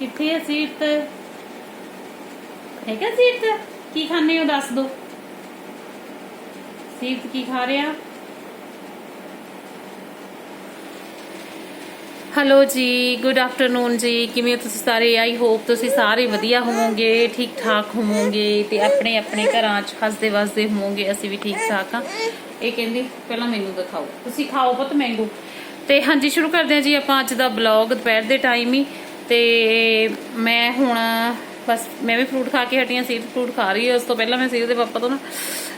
ਕਿੱਥੇ ਹੈ ਸੀਟ ਹੈਗਾ ਸੀਟ ਕੀ ਖਾਣੇ ਹੋ ਦੱਸ ਦੋ। ਸੀਟ ਕੀ ਖਾ ਰਿਹਾ? ਹੈਲੋ ਜੀ ਗੁੱਡ ਆਫਟਰਨੂਨ ਜੀ। ਕਿਵੇਂ ਹੋ ਤੁਸੀਂ ਸਾਰੇ? ਆਈ ਹੋਪ ਤੁਸੀਂ ਸਾਰੇ ਵਧੀਆ ਹੋਵੋਗੇ ਠੀਕ ਠਾਕ ਹੋਵੋਗੇ ਤੇ ਆਪਣੇ ਆਪਣੇ ਘਰਾਂ 'ਚ ਹੱਸਦੇ ਵਸਦੇ ਹੋਵੋਗੇ, ਅਸੀਂ ਵੀ ਠੀਕ ਠਾਕ ਆ ਇਹ ਕਹਿੰਦੀ, ਪਹਿਲਾਂ ਮੈਨੂੰ ਦਿਖਾਓ। ਤੁਸੀਂ ਖਾਓ ਪੁੱਤ ਮੈਂਗੋ ਤੇ ਹਾਂਜੀ, ਸ਼ੁਰੂ ਕਰਦੇ ਹਾਂ ਜੀ ਆਪਾਂ ਅੱਜ ਦਾ ਬਲੌਗ ਦੁਪਹਿਰ ਦੇ ਟਾਈਮ ਹੀ। ਤੇ ਮੈਂ ਹੁਣ ਬਸ, ਮੈਂ ਵੀ ਫਰੂਟ ਖਾ ਕੇ ਹਟੀ ਹਾਂ ਸੀਰ ਫਰੂਟ ਖਾ ਰਹੀ ਹਾਂ ਉਸ ਤੋਂ ਪਹਿਲਾਂ ਮੈਂ ਸੀਰ ਦੇ ਪਾਪਾ ਤੋਂ ਨਾ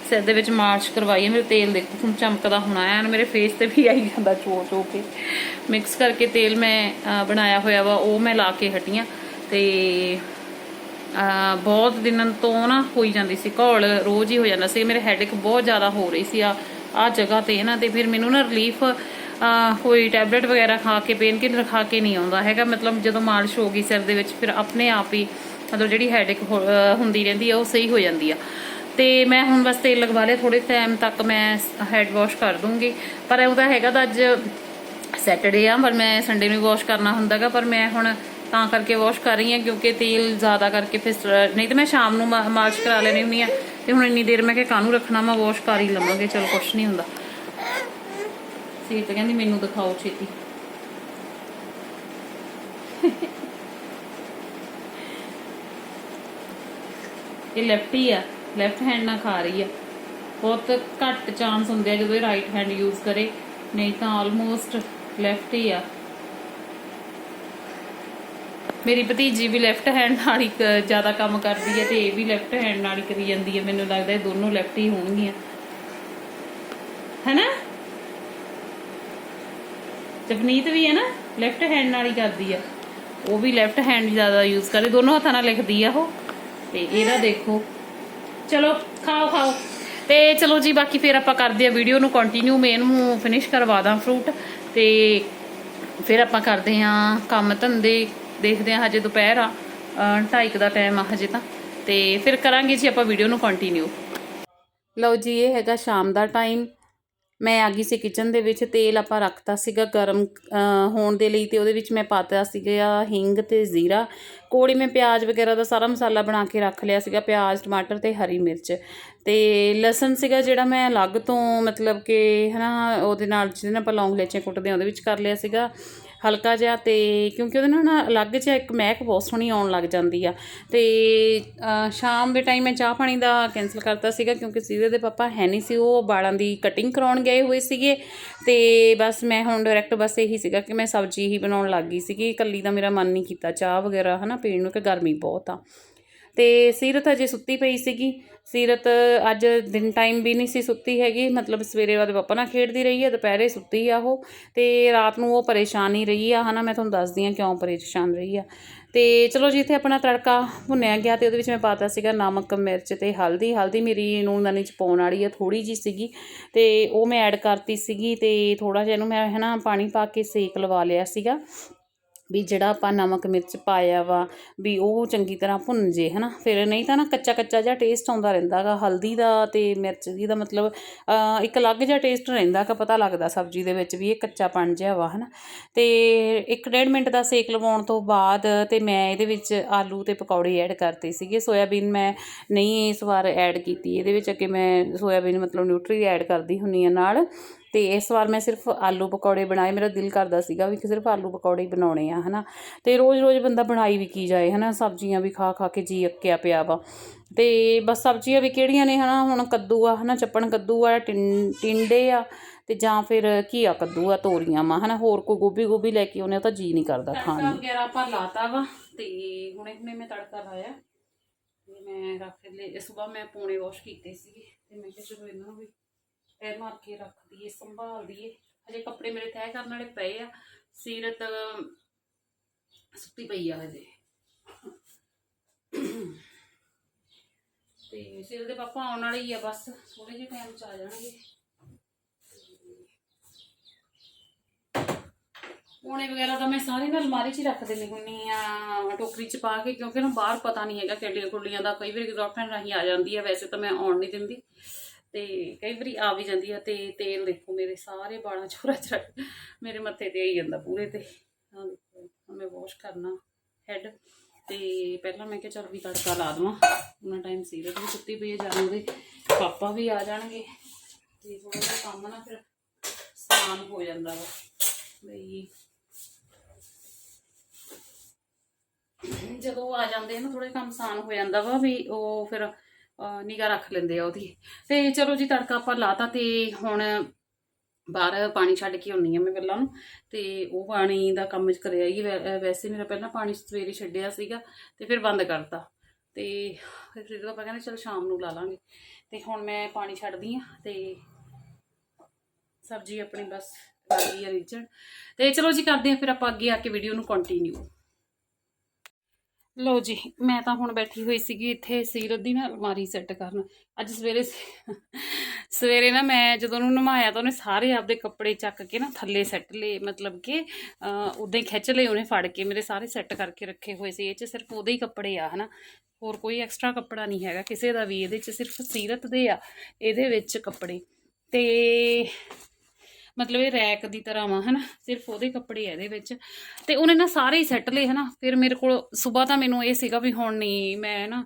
ਸਿਰ ਦੇ ਵਿੱਚ ਮਾਰਚ ਕਰਵਾਈ ਹੈ ਮੇਰੇ ਤੇਲ ਦੇਖੋ ਤੁਹਾਨੂੰ ਚਮਕਦਾ ਹੋਣਾ ਹੈ ਮੇਰੇ ਫੇਸ ਤੇ ਵੀ ਆਈ ਜਾਂਦਾ ਚੋ ਚੋ ਕੇ। ਮਿਕਸ ਕਰਕੇ ਤੇਲ ਮੈਂ ਬਣਾਇਆ ਹੋਇਆ ਵਾ, ਉਹ ਮੈਂ ਲਾ ਕੇ ਹਟੀ ਹਾਂ ਤੇ ਬਹੁਤ ਦਿਨਾਂ ਤੋਂ ਨਾ ਹੋਈ ਜਾਂਦੀ ਸੀ ਘੋਲ, ਰੋਜ਼ ਹੀ ਹੋ ਜਾਂਦਾ ਸੀ। ਮੇਰੇ ਹੈਡੇਕ ਬਹੁਤ ਜ਼ਿਆਦਾ ਹੋ ਰਹੀ ਸੀ ਆ ਆ ਜਗ੍ਹਾ ਤੇ ਨਾ ਤੇ ਫਿਰ ਮੈਨੂੰ ਨਾ ਰਿਲੀਫ ਕੋਈ ਟੈਬਲੇਟ ਵਗੈਰਾ ਖਾ ਕੇ, ਪੇਨ ਕਿਲਰ ਖਾ ਕੇ ਨਹੀਂ ਆਉਂਦਾ ਹੈਗਾ। ਮਤਲਬ ਜਦੋਂ ਮਾਲਿਸ਼ ਹੋ ਗਈ ਸਿਰ ਦੇ ਵਿੱਚ, ਫਿਰ ਆਪਣੇ ਆਪ ਹੀ ਮਤਲਬ ਜਿਹੜੀ ਹੈਡੇਕ ਹੁੰਦੀ ਰਹਿੰਦੀ ਆ, ਉਹ ਸਹੀ ਹੋ ਜਾਂਦੀ ਆ। ਤੇ ਮੈਂ ਹੁਣ ਬਸ ਤੇਲ ਲਗਵਾ ਲਿਆ ਥੋੜੇ ਟਾਈਮ ਤੱਕ ਮੈਂ ਹੈਡ ਵਾਸ਼ ਕਰ ਦੂੰਗੀ। ਪਰ ਉਹਦਾ ਹੈਗਾ ਤਾਂ ਅੱਜ ਸੈਟਰਡੇ ਆ, ਪਰ ਮੈਂ ਸੰਡੇ ਨੂੰ ਵਾਸ਼ ਕਰਨਾ ਹੁੰਦਾਗਾ ਪਰ ਮੈਂ ਹੁਣ ਤਾਂ ਕਰਕੇ ਵਾਸ਼ ਕਰ ਰਹੀ ਹਾਂ, ਕਿਉਂਕਿ ਤੇਲ ਜ਼ਿਆਦਾ ਕਰਕੇ ਫਿਰ ਨਹੀਂ ਤੇ ਮੈਂ ਸ਼ਾਮ ਨੂੰ ਮਾ- ਮਾਲਿਸ਼ ਕਰਾ ਲੈਣੀ ਹੁੰਦੀ ਆ ਤੇ ਹੁਣ ਇੰਨੀ ਦੇਰ ਮੈਂ ਕਿ ਕਾਹਨੂੰ ਰੱਖਣਾ, ਮੈਂ ਵਾਸ਼ ਕਰ ਹੀ ਲਵਾਂਗੇ, ਚਲ ਕੁਛ ਨਹੀਂ ਹੁੰਦਾ। ਸੀਟ ਕਹਿੰਦੀ ਮੈਨੂੰ ਦਿਖਾਓ ਛੇਤੀ। ਇਹ ਲੈਫਟ ਹੀ ਆ। ਲੈਫਟ ਹੈਂਡ ਨਾਲ ਖਾ ਰਹੀ ਆ। ਬਹੁਤ ਘੱਟ ਚਾਂਸ ਹੁੰਦੇ ਆ ਜਦੋਂ ਇਹ ਰਾਈਟ ਹੈਂਡ ਯੂਜ਼ ਕਰੇ। ਨਹੀਂ ਤਾਂ ਆਲਮੋਸਟ ਲੈਫਟ ਹੀ ਆ। ਮੇਰੀ ਭਤੀਜੀ ਵੀ ਲੈਫਟ ਹੈਂਡ ਨਾਲ ਹੀ ਜ਼ਿਆਦਾ ਕੰਮ ਕਰਦੀ ਹੈ ਤੇ ਇਹ ਵੀ ਲੈਫਟ ਹੈਂਡ ਨਾਲ ਹੀ ਕਰੀ ਜਾਂਦੀ ਹੈ ਮੈਨੂੰ ਲੱਗਦਾ ਇਹ ਦੋਨੋਂ ਲੈਫਟ ਹੀ ਹੋਣਗੀਆਂ। ਹੈਨਾ? ਜਪਨੀਤ ਵੀ ਹੈ ਨਾ ਲੈਫਟ ਹੈਂਡ ਨਾਲ ਹੀ ਕਰਦੀ ਆ। ਉਹ ਵੀ ਲੈਫਟ ਹੈਂਡ ਜ਼ਿਆਦਾ ਯੂਜ਼ ਕਰਦੀ ਦੋਨੋਂ ਹੱਥਾਂ ਨਾਲ ਲਿਖਦੀ ਆ ਉਹ। ਤੇ ਇਹਦਾ ਦੇਖੋ। ਚਲੋ, ਖਾਓ ਖਾਓ। ਤੇ ਚਲੋ ਜੀ, ਬਾਕੀ ਫਿਰ ਆਪਾਂ ਕਰਦੇ ਆ ਵੀਡੀਓ ਨੂੰ ਕੰਟੀਨਿਊ ਮੈਂ ਇਹਨੂੰ ਫਿਨਿਸ਼ ਕਰਵਾ ਦਾਂ ਫਰੂਟ ਤੇ ਫਿਰ ਆਪਾਂ ਕਰਦੇ ਆ ਕੰਮ ਧੰਦੇ, ਦੇਖਦੇ ਆ ਹਜੇ ਦੁਪਹਿਰ ਆ 2:30 ਦਾ ਟਾਈਮ ਆ ਹਜੇ ਤਾਂ। ਤੇ ਫਿਰ ਕਰਾਂਗੇ ਜੀ ਆਪਾਂ ਵੀਡੀਓ ਨੂੰ ਕੰਟੀਨਿਊ ਲਓ ਜੀ, ਇਹ ਹੈਗਾ ਸ਼ਾਮ ਦਾ ਟਾਈਮ ਮੈਂ ਆ ਗਈ ਸੀ ਕਿਚਨ ਦੇ ਵਿੱਚ, ਤੇਲ ਆਪਾਂ ਰੱਖਤਾ ਸੀਗਾ ਗਰਮ ਹੋਣ ਦੇ ਲਈ ਤੇ ਉਹਦੇ ਵਿੱਚ ਮੈਂ ਪਾਤਾ ਸੀਗਾ ਹਿੰਗ ਤੇ ਜ਼ੀਰਾ। ਕੋੜੀ ਮੈਂ ਪਿਆਜ਼ ਵਗੈਰਾ ਦਾ ਸਾਰਾ ਮਸਾਲਾ ਬਣਾ ਕੇ ਰੱਖ ਲਿਆ ਸੀਗਾ, ਪਿਆਜ਼, ਟਮਾਟਰ ਤੇ ਹਰੀ ਮਿਰਚ। ਅਤੇ ਲਸਣ ਸੀਗਾ ਜਿਹੜਾ ਮੈਂ ਅਲੱਗ ਤੋਂ ਮਤਲਬ ਕਿ ਹੈ ਨਾ ਉਹਦੇ ਨਾਲ ਜਿਹਦੇ ਨਾਲ ਆਪਾਂ ਲੌਂਗ ਲੈਚੇ ਕੁੱਟਦੇ ਹਾਂ, ਉਹਦੇ ਵਿੱਚ ਕਰ ਲਿਆ ਸੀਗਾ ਹਲਕਾ ਜਿਹਾ ਅਤੇ ਕਿਉਂਕਿ ਉਹਦੇ ਨਾਲ ਨਾ ਅਲੱਗ ਜਿਹਾ ਇੱਕ ਮਹਿਕ ਬਹੁਤ ਸੋਹਣੀ ਆਉਣ ਲੱਗ ਜਾਂਦੀ ਆ। ਅਤੇ ਸ਼ਾਮ ਦੇ ਟਾਈਮ ਮੈਂ ਚਾਹ ਪਾਣੀ ਦਾ ਕੈਂਸਲ ਕਰਤਾ ਸੀਗਾ ਕਿਉਂਕਿ ਸੀਰੇ ਦੇ ਪਾਪਾ ਹੈ ਨਹੀਂ ਸੀ, ਉਹ ਵਾਲਾਂ ਦੀ ਕਟਿੰਗ ਕਰਾਉਣ ਗਏ ਹੋਏ ਸੀਗੇ। ਅਤੇ ਬਸ ਮੈਂ ਹੁਣ ਡਾਇਰੈਕਟ ਬਸ ਇਹੀ ਸੀਗਾ ਕਿ ਮੈਂ ਸਬਜ਼ੀ ਹੀ ਬਣਾਉਣ ਲੱਗ ਗਈ ਸੀਗੀ। ਇਕੱਲੀ ਦਾ ਮੇਰਾ ਮਨ ਨਹੀਂ ਕੀਤਾ ਚਾਹ ਵਗੈਰਾ ਹੈ ਨਾ ਪੀਣ ਨੂੰ ਕਿ ਗਰਮੀ ਬਹੁਤ ਆ। ਅਤੇ ਸੀਰਤ ਅਜੇ ਸੁੱਤੀ ਪਈ ਸੀਗੀ। ਸੀਰਤ ਅੱਜ ਦਿਨ ਟਾਈਮ ਵੀ ਨਹੀਂ ਸੀ ਸੁੱਤੀ ਹੈਗੀ, ਮਤਲਬ ਸਵੇਰੇ ਉਹਦੇ ਪਾਪਾ ਨਾਲ ਖੇਡਦੀ ਰਹੀ ਹੈ, ਦੁਪਹਿਰੇ ਸੁੱਤੀ ਆ ਉਹ, ਤੇ ਰਾਤ ਨੂੰ ਉਹ ਪਰੇਸ਼ਾਨ ਹੀ ਰਹੀ ਆ, ਹਨਾ, ਮੈਂ ਤੁਹਾਨੂੰ ਦੱਸਦੀ ਆ ਕਿਉਂ ਪਰੇਸ਼ਾਨ ਰਹੀ ਆ। ਤੇ ਚਲੋ ਜੀ, ਇੱਥੇ ਆਪਣਾ ਤੜਕਾ ਭੁੰਨਿਆ ਗਿਆ ਤੇ ਉਹਦੇ ਵਿੱਚ ਮੈਂ ਪਾਤਾ ਸੀਗਾ ਨਮਕ, ਮਿਰਚ ਤੇ ਹਲਦੀ ਹਲਦੀ ਮੇਰੀ ਨੂਨਦਾਨੀ ਚ ਪਾਉਣ ਵਾਲੀ ਆ ਥੋੜੀ ਜੀ ਸੀਗੀ, ਤੇ ਉਹ ਮੈਂ ਐਡ ਕਰਤੀ ਸੀਗੀ ਤੇ ਥੋੜਾ ਜਿਹਾ ਇਹਨੂੰ ਮੈਂ, ਹਨਾ, ਪਾਣੀ ਪਾ ਕੇ ਸੇਕ ਲਵਾ ਲਿਆ ਸੀਗਾ। ਵੀ ਜਿਹੜਾ ਆਪਾਂ ਨਮਕ ਮਿਰਚ ਪਾਇਆ ਵਾ, ਵੀ ਉਹ ਚੰਗੀ ਤਰ੍ਹਾਂ ਭੁੰਨ ਜੇ ਹੈ ਨਾ ਫਿਰ ਨਹੀਂ ਤਾਂ ਨਾ ਕੱਚਾ ਕੱਚਾ ਜਿਹਾ ਟੇਸਟ ਆਉਂਦਾ ਰਹਿੰਦਾ ਗਾ, ਹਲਦੀ ਦਾ ਤੇ ਮਿਰਚ ਦੀ ਦਾ ਮਤਲਬ ਇੱਕ ਅਲੱਗ ਜਿਹਾ ਟੇਸਟ ਰਹਿੰਦਾ ਕਿ ਪਤਾ ਲੱਗਦਾ ਸਬਜ਼ੀ ਦੇ ਵਿੱਚ ਵੀ ਇਹ ਕੱਚਾ ਕੱਚਾਪਣ ਜਿਹਾ ਵਾ ਹੈ ਨਾ ਤੇ ਇੱਕ ਡੇਢ ਮਿੰਟ ਦਾ ਸੇਕ ਲਵਾਉਣ ਤੋਂ ਬਾਅਦ ਤੇ ਮੈਂ ਇਹਦੇ ਵਿੱਚ ਆਲੂ ਤੇ ਪਕੌੜੇ ਐਡ ਕਰਤੇ ਸੀਗੇ। ਸੋਇਆਬੀਨ ਮੈਂ ਨਹੀਂ ਇਸ ਵਾਰ ਐਡ ਕੀਤੀ, ਇਹਦੇ ਵਿੱਚ ਅੱਗੇ ਮੈਂ ਸੋਇਆਬੀਨ ਮਤਲਬ ਨਿਊਟਰੀ ਐਡ ਕਰਦੀ ਹੁੰਨੀ ਆ ਨਾਲ। ਤੇ ਇਸ ਵਾਰ ਮੈਂ ਸਿਰਫ ਆਲੂ ਪਕੌੜੇ ਬਣਾਏ ਮੇਰਾ ਦਿਲ ਕਰਦਾ ਸੀਗਾ ਵੀ ਕਿ ਸਿਰਫ ਆਲੂ ਪਕੌੜੇ ਹੀ ਬਣਾਉਣੇ ਆ ਹਨਾ। ਤੇ ਰੋਜ਼-ਰੋਜ਼ ਬੰਦਾ ਬਣਾਈ ਵੀ ਕੀ ਜਾਏ ਹਨਾ ਸਬਜ਼ੀਆਂ ਵੀ ਖਾ ਖਾ ਕੇ ਜੀ ਅੱਕਿਆ ਪਿਆ ਵਾ। ਤੇ ਬਸ ਸਬਜ਼ੀਆਂ ਵੀ ਕਿਹੜੀਆਂ ਨੇ ਹਨਾ ਹੁਣ ਕੱਦੂ ਆ ਹਨਾ ਚੱਪਣ ਕੱਦੂ ਆ ਟਿੰਡੇ ਆ ਤੇ ਜਾਂ ਫਿਰ ਘੀਆ ਕੱਦੂ ਆ ਤੋਰੀਆਂ ਵਾ ਹਨਾ ਹੋਰ ਕੋਈ ਗੋਭੀ ਗੋਭੀ ਲੈ ਕੇ ਉਹਨੇ ਤਾਂ ਜੀ ਨਹੀਂ ਕਰਦਾ ਖਾਣ ਨੂੰ। ਵਗੈਰਾ ਆਪਾਂ ਲਾਤਾ ਵਾ ਤੇ ਹੁਣੇ ਹੁਣੇ ਮੈਂ ਤੜਕਾ ਲਾਇਆ ਤੇ ਮੈਂ ਰੱਖ ਲਏ ਸਵੇਰ ਮੈਂ ਪੌਣੇ ਵਾਸ਼ ਕੀਤੇ ਸੀਗੇ ਤੇ ਮੈਂ ਕਿਹਾ ਚਲੋ ਇਹਨਾਂ ਨੂੰ ਵੀ ਤੈਅ ਮਾਰ ਕੇ ਰੱਖ ਦਈਏ, ਸੰਭਾਲ ਦਈਏ। ਹਜੇ ਕੱਪੜੇ ਮੇਰੇ ਤੈਅ ਕਰਨ ਵਾਲੇ ਪਏ ਆ, ਸੀਰਤ, ਸੁੱਤੀ ਪਈ ਆ ਹਜੇ। ਤੇ ਸੀਰਤ ਦੇ ਪਾਪਾ ਆਉਣ ਵਾਲੇ ਹੀ ਆ ਬਸ ਥੋੜੇ ਜਿਹੇ ਟਾਈਮ ਚ ਆ ਜਾਣਗੇ। ਪੋਣੇ ਵਗੈਰਾ ਤਾਂ ਮੈਂ ਸਾਰੇ ਨਾ ਅਲਮਾਰੀ 'ਚ ਹੀ ਰੱਖ ਦਿੰਦੀ ਹੁੰਨੀ ਆ, ਟੋਕਰੀ 'ਚ ਪਾ ਕੇ, ਕਿਉਂਕਿ ਨਾ ਬਾਹਰ ਪਤਾ ਨਹੀਂ ਹੈਗਾ ਕਿਹੜੀਆਂ ਕੁੱਲੀਆਂ ਦਾ, ਕਈ ਵਾਰੀ ਗਰਲਫ੍ਰੈਂਡ ਰਾਹੀਂ ਆ ਜਾਂਦੀ ਆ, ਵੈਸੇ ਤਾਂ ਮੈਂ ਆਉਣ ਨਹੀਂ ਦਿੰਦੀ। ਤੇ ਕਈ ਵਾਰੀ ਆ ਵੀ ਜਾਂਦੀ ਆ ਤੇ ਤੇਲ ਦੇਖੋ ਮੇਰੇ ਸਾਰੇ ਵਾਲਾਂ ਚੋਰਾ ਚੜ ਮੇਰੇ ਮੱਥੇ ਤੇ ਆਈ ਜਾਂਦਾ ਪੂਰੇ ਤੇ। ਆਹ ਦੇਖੋ ਮੈਂ ਵਾਸ਼ ਕਰਨਾ ਹੈਡ ਤੇ ਪਹਿਲਾਂ ਮੈਂ ਕਿਹਾ ਚੱਲ ਵੀ ਤੜਕਾ ਲਾ ਦਵਾਂ। ਉਹਨਾਂ ਟਾਈਮ ਸੀਰਤ ਵੀ ਸੁੱਤੀ ਪਈ ਹੈ ਜਾਣ ਉਹਦੇ ਪਾਪਾ ਵੀ ਆ ਜਾਣਗੇ। ਤੇ ਥੋੜਾ ਜਿਹਾ ਕੰਮ ਨਾ ਫਿਰ ਸਮਾਨ ਹੋ ਜਾਂਦਾ ਵਾ। ਬਈ ਜਦੋਂ ਆ ਜਾਂਦੇ ਨੇ ਥੋੜੇ ਕੰਮ ਆਸਾਨ ਹੋ ਜਾਂਦਾ ਵਾ ਵੀ ਉਹ ਫਿਰ ਨਿਗਾ ਰੱਖ ਲੈਂਦੇ ਆ ਉਹਦੀ। ਤੇ ਚਲੋ ਜੀ, ਤੜਕਾ ਆਪਾਂ ਲਾਤਾ ਤੇ ਹੁਣ ਬਾਹਰ ਪਾਣੀ ਛੱਡ ਕੇ ਆਉਣੀ ਆ ਮੈਂ ਪਹਿਲਾਂ ਨੂੰ ਤੇ ਉਹ ਪਾਣੀ ਦਾ ਕੰਮ ਕਰਿਆ ਹੀ ਵੈ- ਵੈਸੇ ਮੇਰਾ ਪਹਿਲਾਂ ਪਾਣੀ ਸਵੇਰੇ ਛੱਡਿਆ ਸੀਗਾ ਤੇ ਫਿਰ ਬੰਦ ਕਰਤਾ। ਤੇ ਫਿਰ ਜਦੋਂ ਆਪਾਂ ਕਹਿੰਦੇ ਚਲ ਸ਼ਾਮ ਨੂੰ ਲਾ ਲਾਂਗੇ। ਤੇ ਹੁਣ ਮੈਂ ਪਾਣੀ ਛੱਡਦੀ ਆ ਤੇ ਸਬਜ਼ੀ ਆਪਣੀ ਬਸ ਲੱਗੀ ਆ ਰਿਜਣ ਤੇ ਚਲੋ ਜੀ, ਕਰਦੇ ਆ ਫਿਰ ਆਪਾਂ ਅੱਗੇ ਆ ਕੇ ਵੀਡੀਓ ਨੂੰ ਕੰਟੀਨਿਊ ਲੋ ਜੀ, ਮੈਂ ਤਾਂ ਹੁਣ ਬੈਠੀ ਹੋਈ ਸੀਗੀ ਇੱਥੇ ਸੀਰਤ ਦੀ ਨਾ ਅਲਮਾਰੀ ਸੈੱਟ ਕਰਨ। ਅੱਜ ਸਵੇਰੇ ਸਵੇਰੇ ਨਾ ਮੈਂ ਜਦੋਂ ਉਹਨੂੰ ਨਮਾਇਆ ਤਾਂ ਉਹਨੇ ਸਾਰੇ ਆਪਦੇ ਕੱਪੜੇ ਚੱਕ ਕੇ ਨਾ ਥੱਲੇ ਸੈੱਟ ਲਏ, ਮਤਲਬ ਕਿ ਉਦਾਂ ਹੀ ਖਿੱਚ ਲਏ ਉਹਨੇ ਫੜ ਕੇ, ਮੇਰੇ ਸਾਰੇ ਸੈੱਟ ਕਰਕੇ ਰੱਖੇ ਹੋਏ ਸੀ। ਇਹ 'ਚ ਸਿਰਫ ਉਹਦੇ ਹੀ ਕੱਪੜੇ ਆ, ਹਨਾ? ਹੋਰ ਕੋਈ ਐਕਸਟਰਾ ਕੱਪੜਾ ਨਹੀਂ ਹੈਗਾ, ਕਿਸੇ ਦਾ ਵੀ। ਇਹਦੇ 'ਚ ਸਿਰਫ ਸੀਰਤ ਦੇ ਆ, ਇਹਦੇ ਵਿੱਚ ਕੱਪੜੇ। ਤੇ ਮਤਲਬ ਇਹ ਰੈਕ ਦੀ ਤਰ੍ਹਾਂ ਵਾ, ਹਨਾ, ਸਿਰਫ ਉਹਦੇ ਕੱਪੜੇ ਆ ਇਹਦੇ ਵਿੱਚ। ਤੇ ਉਹਨੇ ਨਾ ਸਾਰੇ ਹੀ ਸੈੱਟ ਲਏ, ਹਨਾ। ਫਿਰ ਮੇਰੇ ਕੋਲ ਸਵੇਰ ਤਾਂ ਮੈਨੂੰ ਇਹ ਸੀਗਾ ਵੀ ਹੁਣ ਨਹੀਂ ਮੈਂ ਨਾ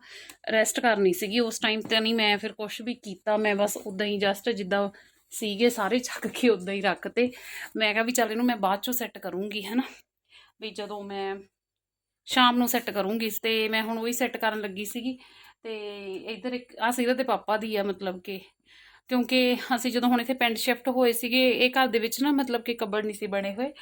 ਰੈਸਟ ਕਰਨੀ ਸੀਗੀ ਉਸ ਟਾਈਮ ਤੇ ਨਹੀਂ ਮੈਂ ਫਿਰ ਕੁਝ ਵੀ ਕੀਤਾ, ਮੈਂ ਬਸ ਉਦਾਂ ਹੀ ਜਸਟ ਜਿੱਦਾਂ ਸੀਗੇ ਸਾਰੇ ਚੱਕ ਕੇ ਉਦਾਂ ਹੀ ਰੱਖਤੇ। ਮੈਂ ਕਿਹਾ ਵੀ ਚੱਲ ਇਹਨੂੰ ਮੈਂ ਬਾਅਦ ਚੋਂ ਸੈੱਟ ਕਰੂੰਗੀ, ਹਨਾ। ਵੀ ਜਦੋਂ ਮੈਂ ਸ਼ਾਮ ਨੂੰ ਸੈੱਟ ਕਰੂੰਗੀ, ਤੇ ਮੈਂ ਹੁਣ ਉਹੀ ਸੈੱਟ ਕਰਨ ਲੱਗੀ ਸੀਗੀ। ਤੇ ਇੱਧਰ ਇੱਕ ਆ ਸੀਰਤ ਦੇ ਪਾਪਾ ਦੀ ਆ, ਮਤਲਬ ਕਿ ਕਿਉਂਕਿ ਅਸੀਂ ਜਦੋਂ ਹੁਣ ਇੱਥੇ ਪਿੰਡ ਸ਼ਿਫਟ ਹੋਏ ਸੀਗੇ, ਇਹ ਘਰ ਦੇ ਵਿੱਚ ਨਾ ਮਤਲਬ ਕਿ ਕਬੜ ਨਹੀਂ ਸੀ ਬਣੇ ਹੋਏ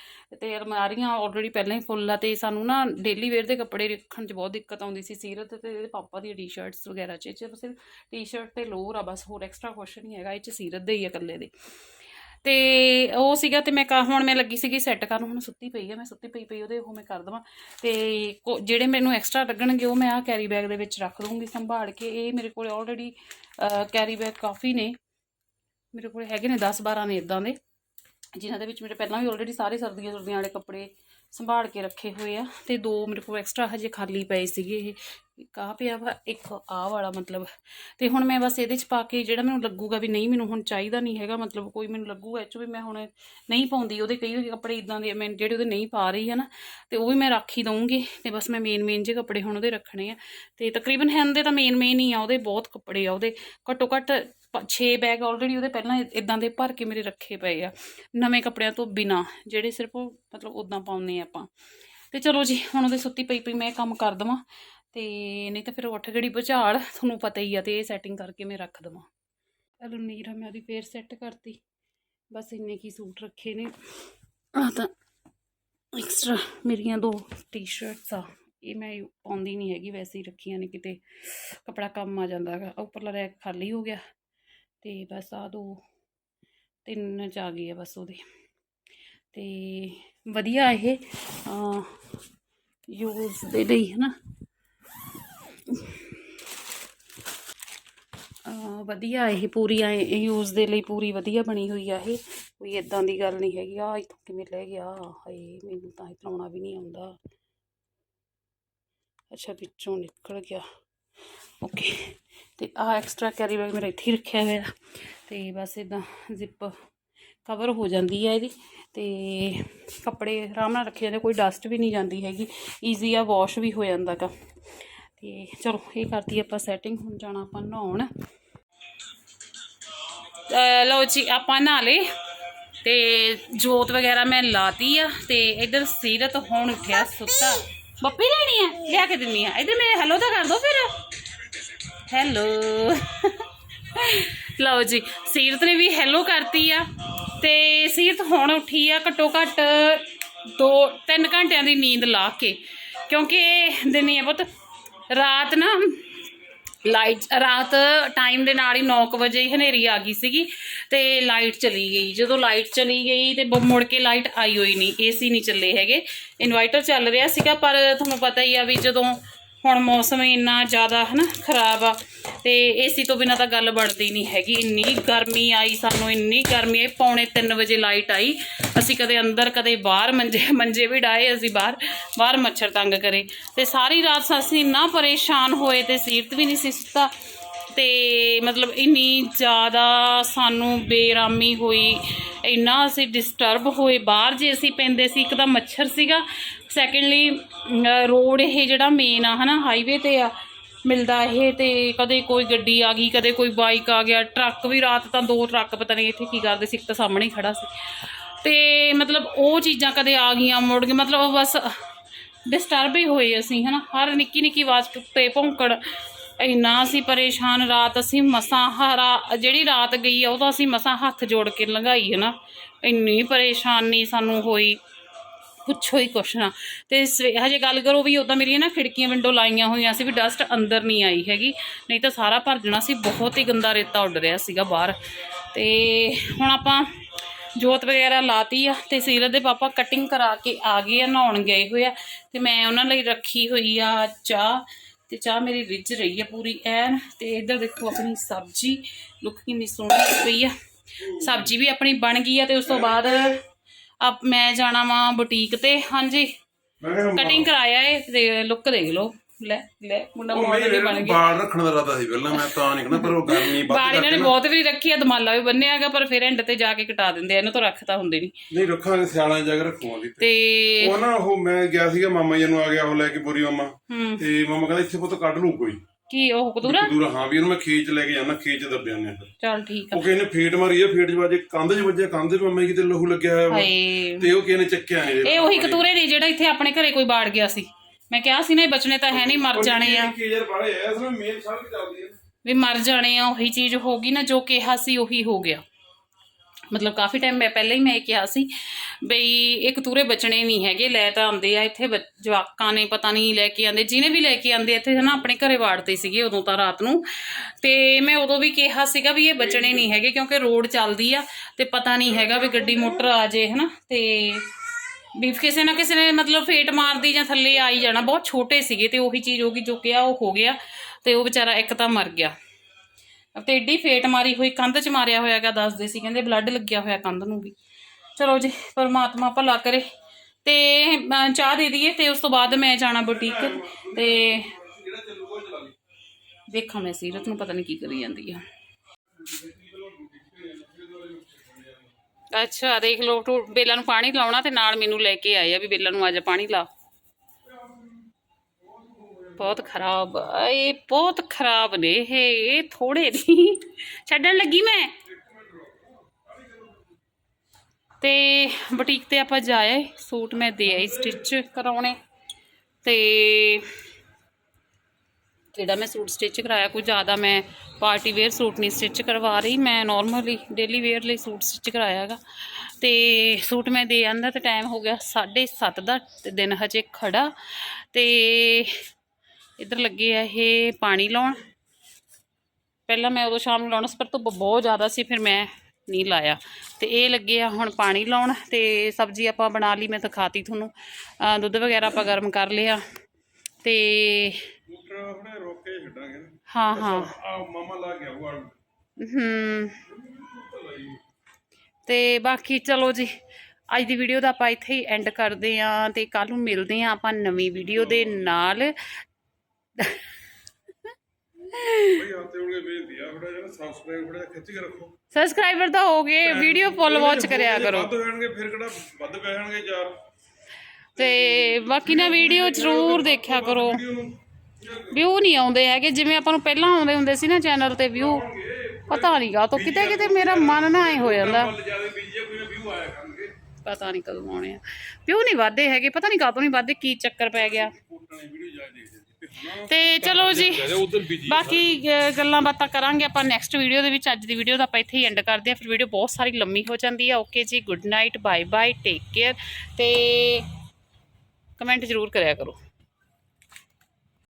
ਤੇ ਅਲਮਾਰੀਆਂ ਆਲਰੇਡੀ ਪਹਿਲਾਂ ਹੀ ਫੁੱਲ ਆ ਤੇ ਸਾਨੂੰ ਨਾ ਡੇਲੀ ਵੇਅਰ ਦੇ ਕੱਪੜੇ ਰੱਖਣ 'ਚ ਬਹੁਤ ਦਿੱਕਤ ਆਉਂਦੀ ਸੀ, ਸੀਰਤ ਤੇ ਇਹਦੇ ਪਾਪਾ ਦੀ ਟੀ-ਸ਼ਰਟਸ ਵਗੈਰਾ 'ਚ, ਇਹ 'ਚ ਸਿਰਫ ਟੀ-ਸ਼ਰਟ ਤੇ ਲੋਅਰ ਆ ਬਸ, ਹੋਰ ਐਕਸਟਰਾ ਕੁਛ ਨਹੀਂ ਹੈਗਾ, ਇਹ 'ਚ ਸੀਰਤ ਦੇ ਹੀ ਆ ਇਕੱਲੇ ਦੇ। ਤੇ ਉਹ ਸੀਗਾ ਤੇ ਮੈਂ ਕਾ, ਹੁਣ ਮੈਂ ਲੱਗੀ ਸੀਗੀ ਸੈੱਟ ਕਰਨ, ਹੁਣ ਸੁੱਤੀ ਪਈ ਆ, ਮੈਂ ਸੁੱਤੀ ਪਈ ਪਈ ਉਹਦੇ ਉਹ ਮੈਂ ਕਰ ਦਵਾਂ। ਤੇ ਕੋ- ਜਿਹੜੇ ਮੈਨੂੰ ਐਕਸਟਰਾ ਲੱਗਣਗੇ ਉਹ ਮੈਂ ਆ ਕੈਰੀ ਬੈਗ ਦੇ ਵਿੱਚ ਰੱਖ ਦੂੰਗੀ ਸੰਭਾਲ ਕੇ, ਇਹ ਮੇਰੇ ਕੋਲ ਆਲਰੇਡੀ ਕੈਰੀ ਬੈਗ ਕਾਫੀ ਨੇ। ਮੇਰੇ ਕੋਲ ਹੈਗੇ ਨੇ 10 12 ਨੇ ਇਦਾਂ ਦੇ, ਜਿਨ੍ਹਾਂ ਦੇ ਵਿੱਚ ਮੇਰੇ ਪਹਿਲਾਂ ਵੀ ਆਲਰੇਡੀ ਸਾਰੇ ਸਰਦੀਆਂ ਸਰਦੀਆਂ ਵਾਲੇ ਕੱਪੜੇ ਸੰਭਾਲ ਕੇ ਰੱਖੇ ਹੋਏ ਆ ਤੇ ਦੋ ਮੇਰੇ ਕੋਲ ਐਕਸਟਰਾ ਹਜੇ ਖਾਲੀ ਪਏ ਸੀਗੇ ਇਹ। ਇੱਕ ਆ ਪਿਆ ਵਾ? ਇੱਕ ਆਹ ਵਾਲਾ ਮਤਲਬ। ਤੇ ਹੁਣ ਮੈਂ ਬਸ ਇਹਦੇ ਚ ਪਾ ਕੇ ਜਿਹੜਾ ਮੈਨੂੰ ਲੱਗੂਗਾ ਵੀ ਨਹੀਂ, ਮੈਨੂੰ ਹੁਣ ਚਾਹੀਦਾ ਨਹੀਂ ਹੈਗਾ, ਮਤਲਬ ਕੋਈ ਮੈਨੂੰ ਲੱਗੂਗਾ ਇਹ 'ਚੋਂ ਵੀ ਮੈਂ ਹੁਣ ਨਹੀਂ ਪਾਉਂਦੀ। ਉਹਦੇ ਕਈ ਹੋਏ ਕੱਪੜੇ ਇਦਾਂ ਦੇ ਮੈਂ ਜਿਹੜੇ ਉਹਦੇ ਨਹੀਂ ਪਾ ਰਹੀ ਹੈ ਨਾ, ਤੇ ਉਹ ਵੀ ਮੈਂ ਰੱਖ ਹੀ ਦਊਂਗੀ। ਤੇ ਬਸ ਮੈਂ ਮੇਨ ਮੇਨ ਜੇ ਕੱਪੜੇ ਹੁਣ ਉਹਦੇ ਰੱਖਣੇ ਆ। ਤੇ ਤਕਰੀਬਨ ਹੈਨ ਦੇ ਤਾਂ ਮੇਨ ਮੇਨ ਹੀ ਆ, ਉਹਦੇ ਬਹੁਤ ਕੱਪੜੇ ਆ ਉਹਦੇ। ਘੱਟੋ ਘੱਟ 6 ਬੈਗ ਆਲਰੇਡੀ ਉਹਦੇ ਪਹਿਲਾਂ ਇਦਾਂ ਦੇ ਭਰ ਕੇ ਮੇਰੇ ਰੱਖੇ ਪਏ ਆ। ਨਵੇਂ ਕੱਪੜਿਆਂ ਤੋਂ ਬਿਨਾ, ਜਿਹੜੇ ਸਿਰਫ ਮਤਲਬ ਉਦਾਂ ਪਾਉਂਦੇ ਆ ਆਪਾਂ। ਤੇ ਚਲੋ ਜੀ, ਹੁਣ ਉਹਦੇ ਸੁੱਤੀ ਪਈ ਪਈ ਮੈਂ ਇਹ ਕੰਮ ਕਰ ਦਵਾਂ। ਤੇ ਨਹੀਂ ਤਾਂ ਫਿਰ ਉੱਠ ਗੜੀ ਭੁਚਾਲ ਤੁਹਾਨੂੰ ਪਤਾ ਹੀ ਆ ਤੇ ਇਹ ਸੈਟਿੰਗ ਕਰਕੇ ਮੈਂ ਰੱਖ ਦਵਾਂ। ਚਲੋ ਨੀਰਾ ਮੈਂ ਉਹਦੀ ਫੇਰ ਸੈੱਟ ਕਰਤੀ। ਬਸ ਇੰਨੇ ਕੀ ਸੂਟ ਰੱਖੇ ਨੇ। ਆ ਤਾਂ ਐਕਸਟਰਾ ਮੇਰੀਆਂ ਦੋ ਟੀ-ਸ਼ਰਟਸ ਆ। ਇਹ ਮੈਂ ਪਾਉਂਦੀ ਨਹੀਂ ਹੈਗੀ, ਵੈਸੇ ਹੀ ਰੱਖੀਆਂ ਨੇ ਕਿਤੇ। ਕਪੜਾ ਕੰਮ ਆ ਜਾਂਦਾ ਹੈਗਾ ਉੱਪਰਲਾ ਰੈਕ ਖਾਲੀ ਹੋ ਗਿਆ। ਤੇ ਬਸ ਆ ਦੋ, ਤਿੰਨ ਚ ਆ ਗਈ ਆ ਬਸ ਉਹਦੇ। ਤੇ ਵਧੀਆ ਇਹ ਯੂਜ਼ ਦੇ ਲਈ ਹੈ ਨਾ ਵਧੀਆ ਇਹ ਪੂਰੀ ਯੂਜ਼ ਦੇ ਲਈ ਪੂਰੀ ਵਧੀਆ ਬਣੀ ਹੋਈ ਆ ਇਹ। ਕੋਈ ਇਦਾਂ ਦੀ ਗੱਲ ਨਹੀਂ ਹੈਗੀ ਆ ਇਥੋਂ ਕਿਵੇਂ ਲੈ ਗਿਆ, ਹਾਏ, ਮੈਨੂੰ ਤਾਂ ਇਹ ਚਲਾਉਣਾ ਵੀ ਨਹੀਂ ਆਉਂਦਾ। ਅੱਛਾ, ਵਿੱਚੋਂ ਨਿਕਲ ਗਿਆ। ਓਕੇ ਤੇ ਆ ਐਕਸਟਰਾ ਕੈਰੀ ਬੈਗ ਮੇਰਾ ਇੱਥੇ ਹੀ ਰੱਖਿਆ ਹੋਇਆ। ਤੇ ਬਸ ਇਦਾਂ ਜ਼ਿਪ ਕਵਰ ਹੋ ਜਾਂਦੀ ਹੈ ਇਹਦੀ। ਤੇ ਕੱਪੜੇ ਆਰਾਮ ਨਾਲ ਰੱਖੇ ਜਾਂਦੇ, ਕੋਈ ਡਸਟ ਵੀ ਨਹੀਂ ਜਾਂਦੀ ਹੈਗੀ। ਈਜ਼ੀ ਆ ਵਾਸ਼ ਵੀ ਹੋ ਜਾਂਦਾ ਗਾ। ਤੇ ਚਲੋ, ਇਹ ਕਰਤੀ ਆਪਾਂ ਸੈਟਿੰਗ ਹੁਣ ਜਾਣਾ ਆਪਾਂ ਨਹਾਉਣ। ਲਓ ਜੀ, ਆਪਾਂ ਨਹਾ ਲਏ ਤੇ ਜੋਤ ਵਗੈਰਾ ਮੈਂ ਲਾਤੀ ਆ ਤੇ ਇਧਰ ਸੀਰਤ ਹੁਣ ਉੱਠਿਆ ਸੁੱਤਾ। ਬੱਪੀ ਲੈਣੀ ਆ? ਲਿਆ ਕੇ ਦਿੰਨੀ ਆ। ਇਧਰ ਮੇਰੇ ਹੈਲੋ ਤਾਂ ਕਰ ਦੋ ਫਿਰ। ਹੈਲੋ ਲਓ ਜੀ, ਸੀਰਤ ਨੇ ਵੀ ਹੈਲੋ ਕਰਤੀ ਆ ਤੇ ਸੀਰਤ ਹੁਣ ਉੱਠੀ ਆ ਘੱਟੋ ਘੱਟ 2 3 ਘੰਟਿਆਂ ਦੀ ਨੀਂਦ ਲਾ ਕੇ। ਕਿਉਂਕਿ ਦਿਨੇ ਆ ਪੁੱਤ। ਰਾਤ ਨਾ, ਲਾਈਟ, ਰਾਤ ਟਾਈਮ ਦੇ ਨਾਲ ਹੀ 9 ਵਜੇ ਹੀ ਹਨੇਰੀ ਆ ਗਈ ਸੀਗੀ ਤੇ ਲਾਈਟ ਚਲੀ ਗਈ। ਜਦੋਂ ਲਾਈਟ ਚਲੀ ਗਈ ਤੇ ਬ- ਮੁੜ ਕੇ ਲਾਈਟ ਆਈ ਹੋਈ ਨਹੀਂ ਏਸੀ ਨਹੀਂ ਚੱਲੇ ਹੈਗੇ। ਇਨਵਰਟਰ ਚੱਲ ਰਿਹਾ ਸੀਗਾ ਪਰ ਤੁਹਾਨੂੰ ਪਤਾ ਹੀ ਆ ਵੀ ਜਦੋਂ ਹੁਣ ਮੌਸਮ ਇੰਨਾ ਜ਼ਿਆਦਾ ਹਨਾ ਖਰਾਬ ਆ, ਤੇ ਏਸੀ ਤੋਂ ਬਿਨਾ ਤਾਂ ਗੱਲ ਬਣਦੀ ਨਹੀਂ ਹੈਗੀ। ਇੰਨੀ ਗਰਮੀ ਆਈ, ਸਾਨੂੰ ਇੰਨੀ ਗਰਮੀ ਆਈ, ਪੌਣੇ 3 ਵਜੇ ਲਾਈਟ ਆਈ। ਅਸੀਂ ਕਦੇ ਅੰਦਰ, ਕਦੇ ਬਾਹਰ ਮੰਜੇ ਮੰਜੇ ਵੀ ਡਾਏ ਅਸੀਂ ਬਾਹਰ ਬਾਹਰ ਮੱਛਰ ਤੰਗ ਕਰੇ। ਤੇ ਸਾਰੀ ਰਾਤ ਅਸੀਂ ਇੰਨਾ ਪਰੇਸ਼ਾਨ ਹੋਏ ਤੇ ਸੀਰਤ ਵੀ ਨਹੀਂ ਸੀ ਸੁੱਤਾ। ਤੇ ਮਤਲਬ ਇੰਨੀ ਜ਼ਿਆਦਾ ਸਾਨੂੰ ਬੇਰਾਮੀ ਹੋਈ, ਇੰਨਾ ਅਸੀਂ ਡਿਸਟਰਬ ਹੋਏ। ਬਾਹਰ ਜੇ ਅਸੀਂ ਪੈਂਦੇ ਸੀ, ਇੱਕ ਤਾਂ ਮੱਛਰ ਸੀਗਾ। ਸੈਕੰਡਲੀ ਰੋਡ ਇਹ ਜਿਹੜਾ ਮੇਨ ਆ, ਹਨਾ ਹਾਈਵੇ ਤੇ ਆ, ਮਿਲਦਾ ਇਹ ਤੇ ਕਦੇ ਕੋਈ ਗੱਡੀ ਆ ਗਈ, ਕਦੇ ਕੋਈ ਬਾਈਕ ਆ ਗਿਆ। ਟਰੱਕ ਵੀ ਰਾਤ ਤਾਂ ਦੋ ਟਰੱਕ ਪਤਾ ਨਹੀਂ ਇੱਥੇ ਕੀ ਕਰਦੇ ਸੀ, ਇੱਕ ਤਾਂ ਸਾਹਮਣੇ ਹੀ ਖੜਾ ਸੀ। ਤੇ ਮਤਲਬ ਉਹ ਚੀਜ਼ਾਂ ਕਦੇ ਆ ਗਈਆਂ, ਮੁੜ ਗਈਆਂ ਮਤਲਬ ਬਸ ਡਿਸਟਰਬ ਹੀ ਹੋਏ ਅਸੀਂ, ਹਨਾ। ਹਰ ਨਿੱਕੀ ਨਿੱਕੀ ਆਵਾਜ਼ ਕੁੱਤੇ ਭੌਂਕਣ ਇੰਨਾ ਅਸੀਂ ਪਰੇਸ਼ਾਨ, ਰਾਤ ਅਸੀਂ ਮਸਾਂ ਹਰਾ, ਜਿਹੜੀ ਰਾਤ ਗਈ ਆ ਉਹ ਤਾਂ ਅਸੀਂ ਮਸਾਂ ਹੱਥ ਜੋੜ ਕੇ ਲੰਘਾਈ ਹੈ ਨਾ। ਇੰਨੀ ਪਰੇਸ਼ਾਨੀ ਸਾਨੂੰ ਹੋਈ, ਪੁੱਛੋ ਹੀ ਕੁਛ ਨਾ। ਤੇ ਸਵੇ- ਹਜੇ ਗੱਲ ਕਰੋ ਵੀ ਉਦਾਂ ਮੇਰੀਆਂ ਨਾ ਖਿੜਕੀਆਂ ਵਿੰਡੋ ਲਾਈਆਂ ਹੋਈਆਂ ਸੀ ਵੀ ਡਸਟ ਅੰਦਰ ਨਹੀਂ ਆਈ ਹੈਗੀ। ਨਹੀਂ ਤਾਂ ਸਾਰਾ ਭਰ ਜਾਣਾ ਸੀ, ਬਹੁਤ ਹੀ ਗੰਦਾ ਰੇਤਾ ਉੱਡ ਰਿਹਾ ਸੀਗਾ ਬਾਹਰ। ਤੇ ਹੁਣ ਆਪਾਂ ਜੋਤ ਵਗੈਰਾ ਲਾਤੀ ਆ ਤੇ ਸੀਰਤ ਦੇ ਪਾਪਾ ਕਟਿੰਗ ਕਰਾ ਕੇ ਆ ਗਏ ਆ, ਨਹਾਉਣ ਗਏ ਹੋਏ ਆ। ਤੇ ਮੈਂ ਉਹਨਾਂ ਲਈ ਰੱਖੀ ਹੋਈ ਆ ਚਾਹ। ਤੇ ਚਾਹ ਮੇਰੀ ਰਿੱਝ ਰਹੀ ਆ ਪੂਰੀ ਐਨ ਤੇ ਇੱਧਰ ਦੇਖੋ ਆਪਣੀ ਸਬਜ਼ੀ ਲੁੱਕ ਕਿੰਨੀ ਸੋਹਣੀ ਪਈ ਆ। ਸਬਜ਼ੀ ਵੀ ਆਪਣੀ ਬਣ ਗਈ ਆ ਤੇ ਉਸ ਤੋਂ ਬਾਅਦ ਆਪ ਮੈਂ ਜਾਣਾ ਵਾਂ ਬੁਟੀਕ ਤੇ ਹਾਂਜੀ। ਕਟਿੰਗ ਕਰਾਇਆ ਏ ਲੁੱਕ ਦੇਖ ਲਓ। ਲੈ ਲੈ ਮੁੰਡਾ ਉਹ ਮਾਡਲ ਹੀ ਬਣ ਮੇਰੇ ਗਿਆ। ਬਾਲ ਰੱਖਣ ਦਾ ਇਰਾਦਾ ਸੀ ਪਹਿਲਾਂ ਮੈਂ ਤਾਂ ਨਹੀਂ ਕਹਿੰਦਾ ਪਰ ਉਹ ਗਰਮੀ ਵੱਧ ਬਾਲ ਇਹਨਾਂ ਨੇ ਕਰਕੇ ਨਾ। ਬਹੁਤ ਵੀ ਰੱਖੀ ਆ ਦਮਾਲਾ ਵੀ ਬੰਨਿਆ ਹੈਗਾ ਪਰ ਫਿਰ ਐਂਡ ਤੇ ਜਾ ਕੇ ਕਟਾ ਦਿੰਦੇ ਆ ਇਹਨੂੰ ਤਾਂ ਰੱਖਤਾ ਹੁੰਦੇ ਨਹੀਂ ਨਹੀਂ ਰੱਖਾਂਗੇ ਸਿਆਲਾਂ ਦੀ ਜਗ੍ਹਾ ਰੱਖੂਆਂ ਦੀ ਤੇ। ਉਹ ਨਾ ਉਹ ਮੈਂ ਗਿਆ ਸੀਗਾ ਮਾਮਾ ਜੀ ਨੂੰ ਆ ਗਿਆ ਉਹ ਲੈ ਕੇ ਬੁਰੀ ਮਾਮਾ। ਹੂੰ। ਤੇ ਮਾਮਾ ਕਹਿੰਦਾ ਇੱਥੇ ਪੁੱਤ ਕੱਢ ਲੂ ਕੋਈ। ਕੀ ਉਹ ਕਦੂਰਾ? ਦੂਰ ਹਾਂ ਵੀ ਉਹਨੂੰ ਮੈਂ ਖੇਚ ਲੈ ਕੇ ਜਾਣਾ ਖੇਚ ਦੱਬ ਜਾਂਦੇ ਆ। ਫਿਰ ਚਲ ਠੀਕ ਆ। ਉਹ ਕਿਸੇ ਨੇ ਫੇਟ ਮਾਰੀ ਆ ਫੇਟ ਚ ਵੱਜੇ ਕੰਧ 'ਚ ਵੱਜਿਆ ਕੰਧ 'ਚ ਮਾਮਾ ਜੀ ਕਿਤੇ ਲਹੂ ਲੱਗਿਆ ਹੋਇਆ ਵਾ। ਹਾਏ। ਤੇ ਉਹ ਕਿਸੇ ਨੇ। ਚੱਕਿਆ ਇਹ ਉਹੀ ਕਤੂਰੇ ਨੇ ਜਿਹੜਾ ਇੱਥੇ ਆਪਣੇ ਘਰੇ ਕੋਈ ਬਾੜ ਗਿਆ ਸੀ। ਮੈਂ ਕਿਹਾ ਸੀ ਨਾ ਇਹ ਬਚਣੇ ਤਾਂ ਹੈ ਨਹੀਂ ਮਰ ਜਾਣੇ ਆ। ਚੱਲਦੀ ਹੈ ਵੀ ਮਰ ਜਾਣੇ ਆ ਉਹੀ ਚੀਜ਼ ਹੋ ਗਈ ਨਾ ਜੋ ਕਿਹਾ ਸੀ ਉਹੀ ਹੋ ਗਿਆ। ਮਤਲਬ ਕਾਫੀ ਟਾਈਮ ਮੈਂ ਪਹਿਲਾਂ ਹੀ ਮੈਂ ਇਹ ਕਿਹਾ ਸੀ ਬਈ ਇਹ ਕਤੂਰੇ ਬਚਣੇ ਨਹੀਂ ਹੈਗੇ ਲੈ ਤਾਂ ਆਉਂਦੇ ਆ ਇੱਥੇ ਜਵਾਕਾਂ ਨੇ ਪਤਾ ਨਹੀਂ ਲੈ ਕੇ ਆਂਦੇ ਜਿਹਨੇ ਵੀ ਲੈ ਕੇ ਆਂਦੇ ਇੱਥੇ ਹਨਾ ਆਪਣੇ ਘਰੇ ਵਾੜਦੇ ਸੀਗੇ ਉਦੋਂ ਤਾਂ ਰਾਤ ਨੂੰ। ਤੇ ਮੈਂ ਉਦੋਂ ਵੀ ਕਿਹਾ ਸੀਗਾ ਵੀ ਇਹ ਬਚਣੇ ਨਹੀਂ ਹੈਗੇ ਕਿਉਂਕਿ ਰੋਡ ਚੱਲਦੀ ਆ ਤੇ ਪਤਾ ਨਹੀਂ ਹੈਗਾ ਵੀ ਗੱਡੀ ਮੋਟਰ ਆ ਜੇ ਹਨਾ ਤੇ ਵੀ ਕਿਸੇ ਨਾ ਕਿਸੇ ਨੇ ਮਤਲਬ ਫੇਟ ਮਾਰਦੀ ਜਾਂ ਥੱਲੇ ਆਈ ਜਾਣਾ, ਬਹੁਤ ਛੋਟੇ ਸੀਗੇ ਤੇ ਉਹੀ ਚੀਜ਼ ਹੋ ਗਈ, ਜੋ ਕਿਹਾ ਉਹ ਹੋ ਗਿਆ ਤੇ ਉਹ ਵਿਚਾਰਾ ਇੱਕ ਤਾਂ ਮਰ ਗਿਆ। ਤੇ ਏਡੀ ਫੇਟ ਮਾਰੀ ਹੋਈ, ਕੰਧ 'ਚ ਮਾਰਿਆ ਹੋਇਆਗਾ ਦੱਸਦੇ ਸੀ, ਕਹਿੰਦੇ ਬਲੱਡ ਲੱਗਿਆ ਹੋਇਆ ਕੰਧ ਨੂੰ ਵੀ। ਚਲੋ ਜੀ, ਪਰਮਾਤਮਾ ਭਲਾ ਕਰੇ ਤੇ ਚਾਹ ਦੇ ਦਈਏ ਤੇ ਉਸ ਤੋਂ ਬਾਅਦ ਮੈਂ ਜਾਣਾ ਬੁਟੀਕ ਤੇ ਦੇਖਾਂ ਮੈਂ ਸੀਰਤ ਨੂੰ, ਪਤਾ ਨਹੀਂ ਕੀ ਕਰੀ ਜਾਂਦੀ ਆ। ਅੱਛਾ ਦੇਖ ਲਓ ਟੂ ਬੇਲਾਂ ਨੂੰ ਪਾਣੀ ਲਾਉਣਾ ਤੇ ਨਾਲ ਮੈਨੂੰ ਲੈ ਕੇ ਆਏ ਆ ਵੀ ਬੇਲਾਂ ਨੂੰ ਅੱਜ ਪਾਣੀ ਲਾ। ਬਹੁਤ ਖਰਾਬ ਆ, ਇਹ ਬਹੁਤ ਖਰਾਬ ਨੇ ਇਹ ਇਹ ਥੋੜੇ ਨਹੀਂ। ਛੱਡਣ ਲੱਗੀ ਮੈਂ। ਤੇ ਬੁਟੀਕ ਤੇ ਆਪਾਂ ਜਾਏ ਸੂਟ ਮੈਂ ਦੇ ਆਈ ਸਟਿਚ ਕਰਾਉਣੇ। ਤੇ ਜਿਹੜਾ ਮੈਂ ਸੂਟ ਸਟਿਚ ਕਰਾਇਆ ਕੋਈ ਜ਼ਿਆਦਾ ਮੈਂ ਪਾਰਟੀ ਵੇਅਰ ਸੂਟ ਨਹੀਂ ਸਟਿਚ ਕਰਵਾ ਰਹੀ। ਮੈਂ ਨਾਰਮਲੀ ਡੇਲੀ ਵੇਅਰ ਲਈ ਸੂਟ ਸਟਿਚ ਕਰਾਇਆ ਹੈਗਾ। ਤੇ ਸੂਟ ਮੈਂ ਦੇ ਆਂਦਾ ਤੇ ਟਾਈਮ ਹੋ ਗਿਆ 7:30 ਦਾ, ਤੇ ਦਿਨ ਹਜੇ ਖੜਾ। ਤੇ ਇੱਧਰ ਲੱਗੇ ਆ ਇਹ ਪਾਣੀ ਲਾਉਣ। ਪਹਿਲਾਂ ਮੈਂ ਉਦੋਂ ਸ਼ਾਮ ਨੂੰ ਲਾਉਣਾ ਸੀ, ਪਰ ਧੁੱਪ ਬਹੁਤ ਜ਼ਿਆਦਾ ਸੀ, ਫਿਰ ਮੈਂ ਨਹੀਂ ਲਾਇਆ। ਤੇ ਇਹ ਲੱਗੇ ਆ ਹੁਣ ਪਾਣੀ ਲਾਉਣ, ਤੇ ਸਬਜ਼ੀ ਆਪਾਂ ਬਣਾ ਲਈ, ਮੈਂ ਦਿਖਾਤੀ ਤੁਹਾਨੂੰ। ਦੁੱਧ ਵਗੈਰਾ ਆਪਾਂ ਗਰਮ ਕਰ ਲਿਆ। ਤੇ ਮੋਟਰ ਆਪਣੇ ਰੋਕ ਕੇ ਛੱਡਾਂਗੇ ਨਾ। ਹਾਂ ਹਾਂ। ਆ ਮਾਮਾ ਲਾ ਗਿਆ ਉਹ ਹਮ ਤੇ ਬਾਕੀ ਚਲੋ ਜੀ ਅੱਜ ਦੀ ਵੀਡੀਓ ਦਾ ਆਪਾਂ ਇੱਥੇ ਹੀ ਐਂਡ ਕਰਦੇ ਆਂ ਤੇ ਕੱਲ ਨੂੰ ਮਿਲਦੇ ਆਂ ਆਪਾਂ ਨਵੀਂ ਵੀਡੀਓ ਦੇ ਨਾਲ। ਸਬਸਕ੍ਰਾਈਬਰ ਤਾਂ ਹੋ ਗਏ ਵੀਡੀਓ ਫੁੱਲ ਵਾਚ ਕਰਿਆ ਕਰੋ। ਵੱਧ ਹੋਣਗੇ ਫਿਰ ਕਿਹੜਾ ਵੱਧ ਪੈ ਜਾਣਗੇ ਯਾਰ? ਤੇ ਬਾਕੀ ਨਾ ਵੀਡੀਓ ਜ਼ਰੂਰ ਦੇਖਿਆ ਕਰੋ। ਵਿਊ ਨਹੀਂ ਆਉਂਦੇ ਹੈਗੇ। ਜਿਵੇਂ ਆਪਾਂ ਨੂੰ ਪਹਿਲਾਂ ਆਉਂਦੇ ਹੁੰਦੇ ਸੀ ਨਾ ਚੈਨਲ ਤੇ ਵਿਊ ਪਤਾ ਨਹੀਂ ਗਾ, ਤੋਂ ਕਿਤੇ ਕਿਤੇ ਮੇਰਾ ਮਨ ਨਾ ਐ ਹੋ ਜਾਂਦਾ। ਪਤਾ ਨਹੀਂ ਕਦੋਂ ਆਉਣੇ ਆ। ਵਿਊ ਨਹੀਂ ਵਾਧੇ ਹੈਗੇ, ਪਤਾ ਨਹੀਂ ਕਾਹਤੋਂ ਨਹੀਂ ਵਾਧੇ ਕੀ ਚੱਕਰ ਪੈ ਗਿਆ। ਤੇ ਚਲੋ ਜੀ, ਬਾਕੀ ਗੱਲਾਂ ਬਾਤਾਂ ਕਰਾਂਗੇ ਆਪਾਂ ਨੈਕਸਟ ਵੀਡੀਓ ਦੇ ਵਿੱਚ। ਅੱਜ ਦੀ ਵੀਡੀਓ ਦਾ ਆਪਾਂ ਇੱਥੇ ਹੀ ਐਂਡ ਕਰਦੇ ਹਾਂ। ਫਿਰ ਵੀਡੀਓ ਬਹੁਤ ਸਾਰੀ ਲੰਮੀ ਹੋ ਜਾਂਦੀ ਆ। ਓਕੇ ਜੀ good night bye bye take care ਤੇ ਕਮੈਂਟ ਜ਼ਰੂਰ ਕਰਿਆ ਕਰੋ।